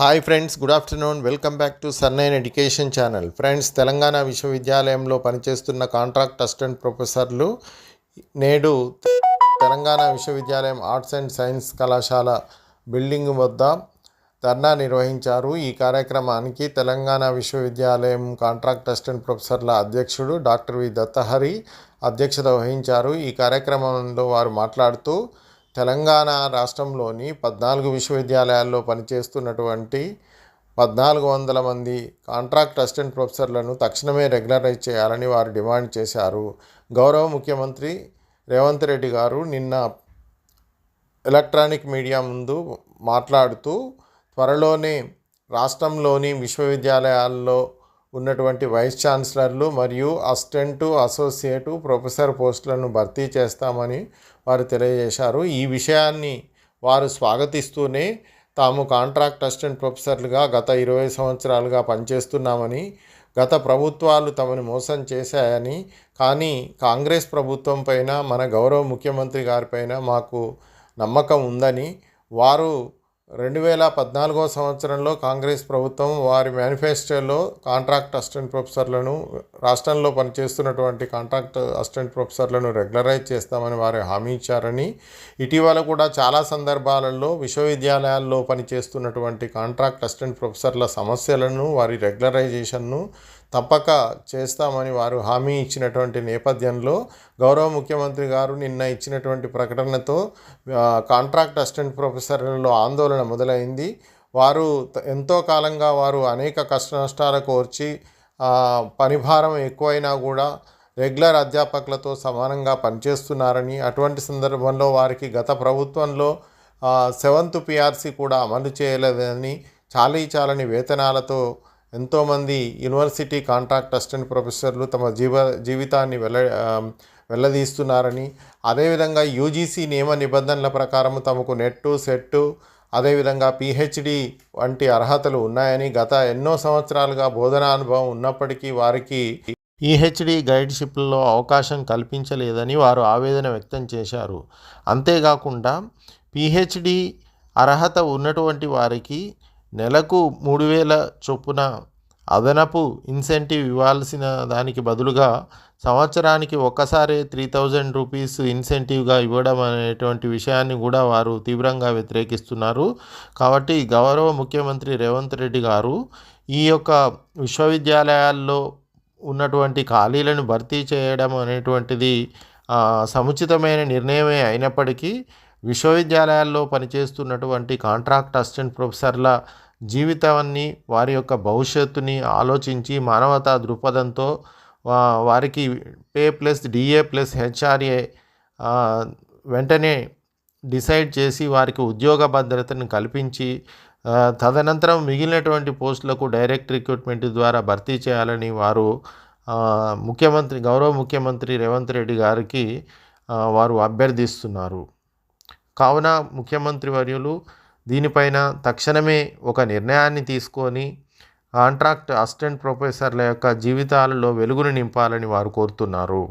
Hi friends good afternoon welcome back to సన్నైన్ education channel friends Telangana విశ్వవిద్యాలయంలో పనిచేస్తున్న contract assistant ప్రొఫెసర్లు నేడు తెలంగాణ విశ్వవిద్యాలయం ఆర్ట్స్ అండ్ సైన్స్ కళాశాల బిల్డింగ్ వద్ద ధర్నా నిర్వహించారు. ఈ కార్యక్రమానికి తెలంగాణ విశ్వవిద్యాలయం కాంట్రాక్ట్ అసిస్టెంట్ ప్రొఫెసర్ల అధ్యక్షుడు డాక్టర్ వి దత్తహరి అధ్యక్షత వహించారు. ఈ కార్యక్రమంలో వారు మాట్లాడుతూ తెలంగాణ రాష్ట్రంలోని పద్నాలుగు విశ్వవిద్యాలయాల్లో పనిచేస్తున్నటువంటి పద్నాలుగు వందల మంది కాంట్రాక్ట్ అసిస్టెంట్ ప్రొఫెసర్లను తక్షణమే రెగ్యులరైజ్ చేయాలని వారు డిమాండ్ చేశారు. గౌరవ ముఖ్యమంత్రి రేవంత్ రెడ్డి గారు నిన్న ఎలక్ట్రానిక్ మీడియా ముందు మాట్లాడుతూ త్వరలోనే రాష్ట్రంలోని విశ్వవిద్యాలయాల్లో ఉన్నటువంటి వైస్ ఛాన్సలర్లు మరియు అసిస్టెంటు అసోసియేటు ప్రొఫెసర్ పోస్టులను భర్తీ చేస్తామని వారు తెలియజేశారు. ఈ విషయాన్ని వారు స్వాగతిస్తూనే తాము కాంట్రాక్ట్ అసిస్టెంట్ ప్రొఫెసర్లుగా గత ఇరవై సంవత్సరాలుగా పనిచేస్తున్నామని గత ప్రభుత్వాలు తమను మోసం చేశాయని కానీ కాంగ్రెస్ ప్రభుత్వం పైన మన గౌరవ ముఖ్యమంత్రి గారిపైన మాకు నమ్మకం ఉందని వారు రెండు వేల పద్నాలుగో సంవత్సరంలో కాంగ్రెస్ ప్రభుత్వం వారి మేనిఫెస్టోలో కాంట్రాక్ట్ అసిస్టెంట్ ప్రొఫెసర్లను రాష్ట్రంలో పనిచేస్తున్నటువంటి కాంట్రాక్ట్ అసిస్టెంట్ ప్రొఫెసర్లను రెగ్యులరైజ్ చేస్తామని వారు హామీ ఇచ్చారని ఇటీవల కూడా చాలా సందర్భాలలో విశ్వవిద్యాలయాల్లో పనిచేస్తున్నటువంటి కాంట్రాక్ట్ అసిస్టెంట్ ప్రొఫెసర్ల సమస్యలను వారి రెగ్యులరైజేషన్ను తప్పక చేస్తామని వారు హామీ ఇచ్చినటువంటి నేపథ్యంలో గౌరవ ముఖ్యమంత్రి గారు నిన్న ఇచ్చినటువంటి ప్రకటనతో కాంట్రాక్ట్ అసిస్టెంట్ ప్రొఫెసర్లలో ఆందోళన మొదలైంది. వారు ఎంతో కాలంగా వారు అనేక కష్ట నష్టాలకు వచ్చి పనిభారం ఎక్కువైనా కూడా రెగ్యులర్ అధ్యాపకులతో సమానంగా పనిచేస్తున్నారని అటువంటి సందర్భంలో వారికి గత ప్రభుత్వంలో సెవెంత్ పిఆర్సీ కూడా అమలు చేయలేదని చాలీ చాలని వేతనాలతో ఎంతోమంది యూనివర్సిటీ కాంట్రాక్ట్ అసిస్టెంట్ ప్రొఫెసర్లు తమ జీవ జీవితాన్ని వెళ్ళ వెళ్ళదీస్తున్నారని అదేవిధంగా యూజీసీ నియమ నిబంధనల ప్రకారం తమకు నెట్టు సెట్టు అదేవిధంగా పిహెచ్డి వంటి అర్హతలు ఉన్నాయని గత ఎన్నో సంవత్సరాలుగా బోధనా అనుభవం ఉన్నప్పటికీ వారికి పిహెచ్డి గైడ్షిప్లలో అవకాశం కల్పించలేదని వారు ఆవేదన వ్యక్తం చేశారు. అంతేకాకుండా పిహెచ్డి అర్హత ఉన్నటువంటి వారికి నెలకు మూడు వేల చొప్పున అదనపు ఇన్సెంటివ్ ఇవ్వాల్సిన దానికి బదులుగా సంవత్సరానికి ఒక్కసారి త్రీ థౌజండ్ రూపీస్ ఇన్సెంటివ్గా ఇవ్వడం అనేటువంటి విషయాన్ని కూడా వారు తీవ్రంగా వ్యతిరేకిస్తున్నారు. కాబట్టి గౌరవ ముఖ్యమంత్రి రేవంత్ రెడ్డి గారు ఈ యొక్క విశ్వవిద్యాలయాల్లో ఉన్నటువంటి ఖాళీలను భర్తీ చేయడం అనేటువంటిది సముచితమైన నిర్ణయమే అయినప్పటికీ విశ్వవిద్యాలయాల్లో పనిచేస్తున్నటువంటి కాంట్రాక్ట్ అసిస్టెంట్ ప్రొఫెసర్ల జీవితాన్ని వారి యొక్క భవిష్యత్తుని ఆలోచించి మానవతా దృక్పథంతో వారికి pay plus DA plus HRA వెంటనే డిసైడ్ చేసి వారికి ఉద్యోగ భద్రతను కల్పించి తదనంతరం మిగిలినటువంటి పోస్టులకు డైరెక్ట్ రిక్రూట్మెంట్ ద్వారా భర్తీ చేయాలని వారు ముఖ్యమంత్రి గౌరవ ముఖ్యమంత్రి రేవంత్ రెడ్డి గారికి వారు అభ్యర్థిస్తున్నారు. కావున ముఖ్యమంత్రి వర్యులు దీనిపైన తక్షణమే ఒక నిర్ణయాన్ని తీసుకొని కాంట్రాక్ట్ అసిస్టెంట్ ప్రొఫెసర్ల యొక్క జీవితాలలో వెలుగును నింపాలని వారు కోరుతున్నారు.